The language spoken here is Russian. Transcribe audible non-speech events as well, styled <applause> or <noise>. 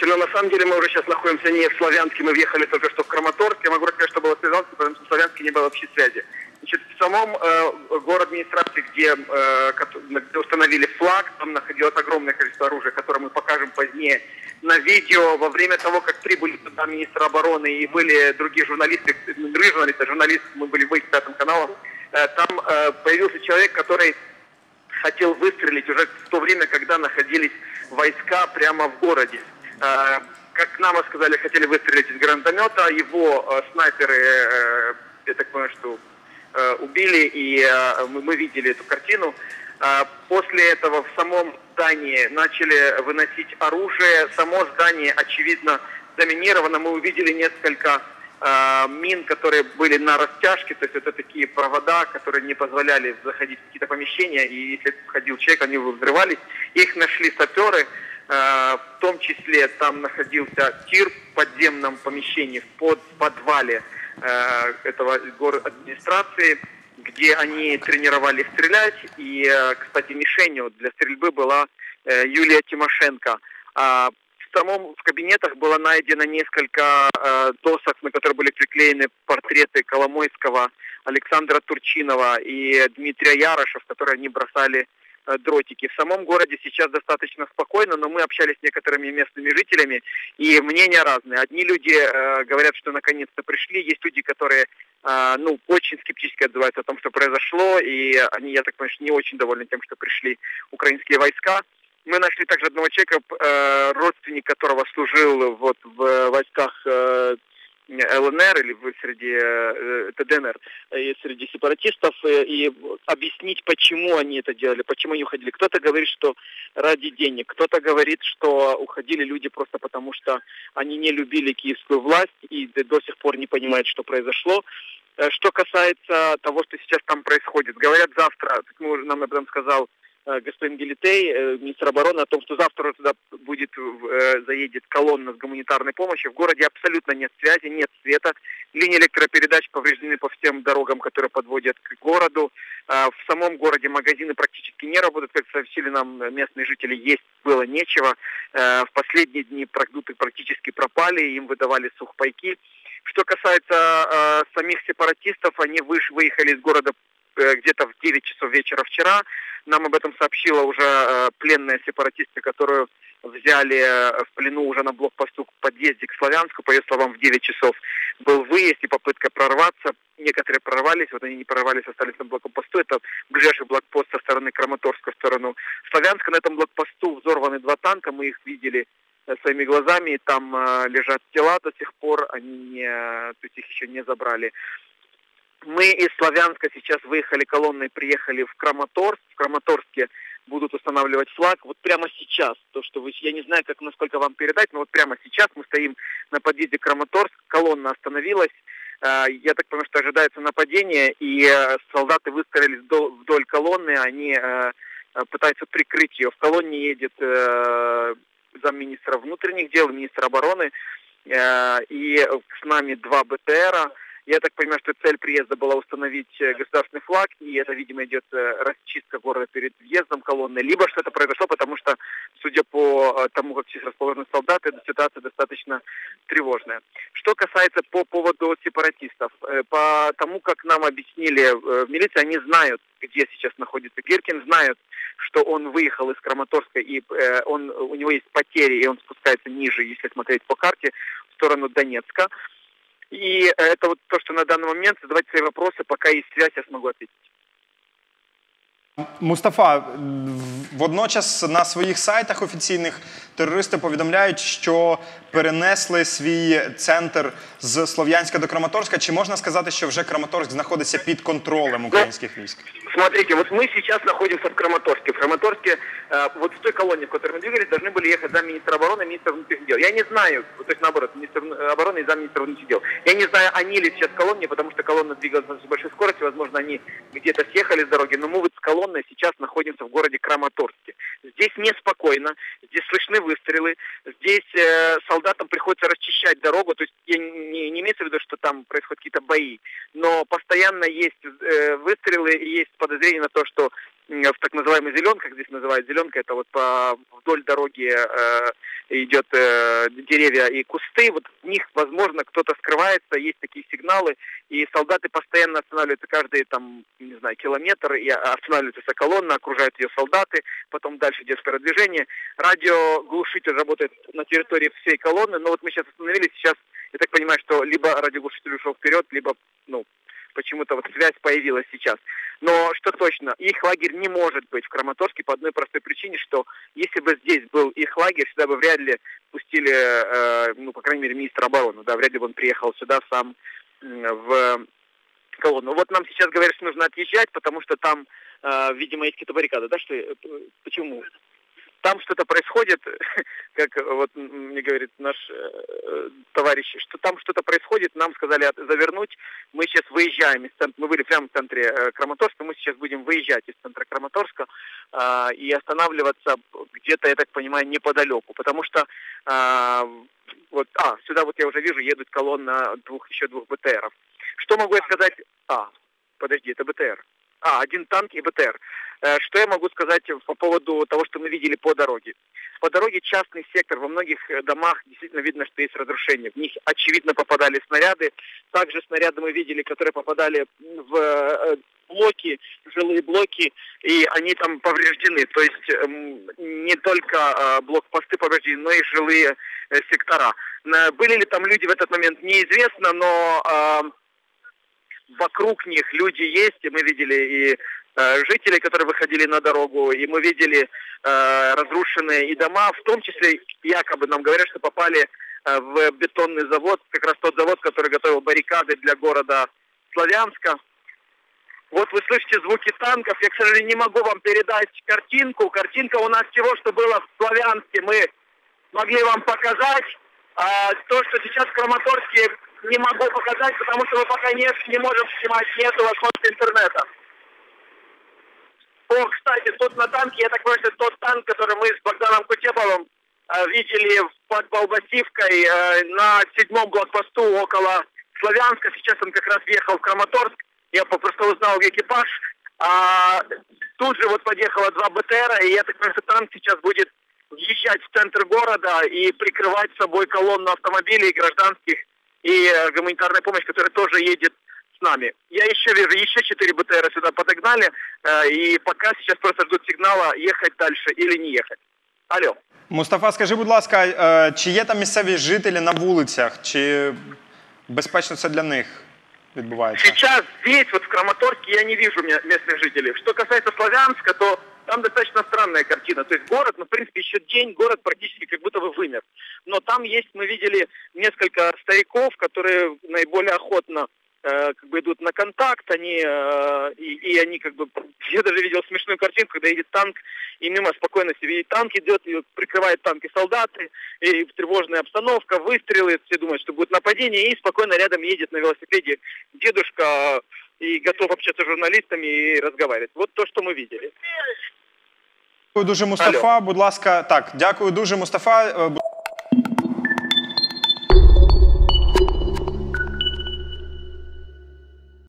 Слушайте, ну на самом деле мы уже сейчас находимся не в Славянске, мы въехали только что в Краматорск. Я могу рассказать, что было в Славянске, потому что в Славянске не было вообще связи. Значит, в самом э, город администрации, где, э, где установили флаг, там находилось огромное количество оружия, которое мы покажем позднее на видео. Во время того, как прибыли туда министр обороны и были другие журналисты, другие журналисты, журналисты, мы были в пятым каналом, э, там э, появился человек, который хотел выстрелить уже в то время, когда находились войска прямо в городе. Э, как нам сказали, хотели выстрелить из гранатомета, его э, снайперы, э, я так понимаю, что убили, и мы видели эту картину. После этого в самом здании начали выносить оружие. Само здание, очевидно, заминировано. Мы увидели несколько э, мин, которые были на растяжке, то есть это такие провода, которые не позволяли заходить в какие-то помещения, и если входил человек, они взрывались. Их нашли саперы, в том числе там находился тир в подземном помещении, в под, подвале э, этого город администрации, где они тренировали стрелять, и, э, кстати, мишенью для стрельбы была э, Юлия Тимошенко. А в самом в кабинетах было найдено несколько э, досок, на которые были приклеены портреты Коломойского, Александра Турчинова и Дмитрия Ярошев, которые они бросали э, дротики. В самом городе сейчас достаточно спокойно, но мы общались с некоторыми местными жителями, и мнения разные. Одни люди э, говорят, что наконец-то пришли, есть люди, которые э, ну, очень скептически отзываются о том, что произошло, и они, я так понимаю, не очень довольны тем, что пришли украинские войска. Мы нашли также одного человека, э, родственник которого служил вот в войсках э, ЛНР или среди э, ТДНР, и среди сепаратистов, и объяснить, почему они это делали, почему они уходили. Кто-то говорит, что ради денег, кто-то говорит, что уходили люди просто потому, что они не любили киевскую власть и до сих пор не понимают, что произошло. Что касается того, что сейчас там происходит, говорят завтра, как нам об этом сказал Э, господин Гелитей, э, министр обороны, о том, что завтра туда будет, э, заедет колонна с гуманитарной помощью. В городе абсолютно нет связи, нет света. Линии электропередач повреждены по всем дорогам, которые подводят к городу. В самом городе магазины практически не работают, как сообщили нам местные жители, есть было нечего. В последние дни продукты практически пропали, им выдавали сухпайки. Что касается самих сепаратистов, они выехали из города где-то в 9 часов вечера вчера. Нам об этом сообщила уже э, пленная сепаратистка, которую взяли э, в плену уже на блокпосту к подъезде к Славянску. По ее словам, в 9 часов был выезд и попытка прорваться. Некоторые прорвались, вот они не прорвались, остались на блокпосту. Это ближайший блокпост со стороны Краматорска в сторону Славянска. На этом блокпосту взорваны два танка, мы их видели э, своими глазами. Там э, лежат тела до сих пор, они не, то есть их еще не забрали. Мы из Славянска сейчас выехали колонной, приехали в Краматорск. В Краматорске будут устанавливать флаг. Вот прямо сейчас, то, что вы, я не знаю, как насколько вам передать, но вот прямо сейчас мы стоим на подъезде Краматорск, колонна остановилась. Э, я так понимаю, что ожидается нападение, и э, солдаты выстроились вдоль колонны, они э, пытаются прикрыть ее. В колонне едет замминистра внутренних дел, министр обороны, и с нами два БТРа. Я так понимаю, что цель приезда была установить э, государственный флаг, и это, видимо, идет э, расчистка города перед въездом колонны, либо что это произошло, потому что, судя по э, тому, как здесь расположены солдаты, ситуация достаточно тревожная. Что касается по поводу сепаратистов, по тому, как нам объяснили в милиции, они знают, где сейчас находится Гиркин, знают, что он выехал из Краматорска, и он, у него есть потери, и он спускается ниже, если смотреть по карте, в сторону Донецка. И это вот то, что на данный момент задавать свои вопросы, пока есть связь, я смогу ответить. Мустафа, водночас на своїх сайтах офіційних терористи повідомляють, що перенесли свій центр з Слов'янська до Краматорська. Чи можна сказати, що вже Краматорськ знаходиться під контролем українських військ? Смотрите, вот мы сейчас находимся в Краматорске. В Краматорске, э, вот в той колонне, в которой мы двигались, должны были ехать замминистра обороны и министр внутренних дел. Я не знаю, есть наоборот, министр обороны и замминистра внутренних дел. Я не знаю, они ли сейчас в колонне, потому что колонна двигалась с большой скоростью, возможно, они где-то съехали с дороги, но мы вот с колонной сейчас находимся в городе Краматорске. Здесь неспокойно, здесь слышны выстрелы, здесь э, солдатам приходится расчищать дорогу, то есть я не, не имеется в виду, что там происходят какие-то бои, но постоянно есть э, выстрелы и есть подозрение на то, что в так называемой зеленках, здесь называют зеленка, это вот по вдоль дороги э, идет э, деревья и кусты, вот в них, возможно, кто-то скрывается, есть такие сигналы, и солдаты постоянно останавливаются каждый, там, не знаю, километр, и останавливается колонна, окружают ее солдаты, потом дальше идет продвижение. Радиоглушитель работает на территории всей колонны, но вот мы сейчас остановились, сейчас, я так понимаю, что либо радиоглушитель ушел вперед, либо, ну, почему-то вот связь появилась сейчас. Но что точно, их лагерь не может быть в Краматорске по одной простой причине, что если бы здесь был их лагерь, сюда бы вряд ли пустили, э, ну, по крайней мере, министр обороны, да, вряд ли бы он приехал сюда сам э, в колонну. Вот нам сейчас говорят, что нужно отъезжать, потому что там, э, видимо, есть какие-то баррикады, да, что, э, почему? Там что-то происходит, <laughs> как вот мне говорит наш э, товарищ, что там что-то происходит, нам сказали завернуть, мы сейчас выезжаем из центра, мы были прямо в центре э, Краматорска, мы сейчас будем выезжать из центра Краматорска э, и останавливаться где-то, я так понимаю, неподалеку, потому что э, вот, а, сюда вот я уже вижу, едут колонна двух, еще двух БТРов. Что могу я сказать? А, подожди, это БТР. А, один танк и БТР. Э, что я могу сказать по поводу того, что мы видели по дороге? По дороге частный сектор, во многих э, домах действительно видно, что есть разрушения. В них очевидно попадали снаряды. Также снаряды мы видели, которые попадали в э, блоки, жилые блоки, и они там повреждены. То есть эм, не только блокпосты повреждены, но и жилые сектора. Были ли там люди в этот момент, неизвестно, но вокруг них люди есть, и мы видели и э, жителей, которые выходили на дорогу, и мы видели э, разрушенные и дома, в том числе якобы нам говорят, что попали э, в бетонный завод, как раз тот завод, который готовил баррикады для города Славянска. Вот вы слышите звуки танков, я, к сожалению, не могу вам передать картинку. Картинка у нас всего, что было в Славянске, мы могли вам показать. А то, что сейчас в Краматорске не могу показать, потому что мы пока не, не можем снимать, нет возможности интернета. О, кстати, тут на танке, я так понимаю, тот танк, который мы с Богданом Кутебовым э, видели под Балбасивкой э, на седьмом блокпосту около Славянска. Сейчас он как раз въехал в Краматорск. Я просто узнал экипаж. А, тут же вот подъехало два БТРа, и я так понимаю, что танк сейчас будет въезжать в центр города и прикрывать собой колонну автомобилей гражданских и э, гуманитарная помощь, которая тоже едет с нами. Я еще вижу, еще четыре БТР сюда подогнали, э, и пока сейчас просто ждут сигнала, ехать дальше или не ехать. Алло. Мустафа, скажи, будь ласка, е, чи є там місцеві жителі на вулицях, чи безпечно це для них відбувається? Сейчас здесь, вот в Краматорске, я не вижу местных жителей. Что касается Славянска, то там достаточно странная картина. То есть город, ну, в принципе, еще день, город практически как будто бы вымер. Но там есть, мы видели несколько стариков, которые наиболее охотно э, как бы идут на контакт, они э, и, и они как бы <laughs> я даже видел смешную картинку, когда едет танк, и мимо спокойно себе едет танк идет, и прикрывает танки солдаты, и тревожная обстановка, выстрелы, все думают, что будет нападение, и спокойно рядом едет на велосипеде дедушка и готов общаться с журналистами и разговаривать. Вот то, что мы видели. Дякую дуже, Мустафа. Будь ласка, так, дякую дуже, Мустафа.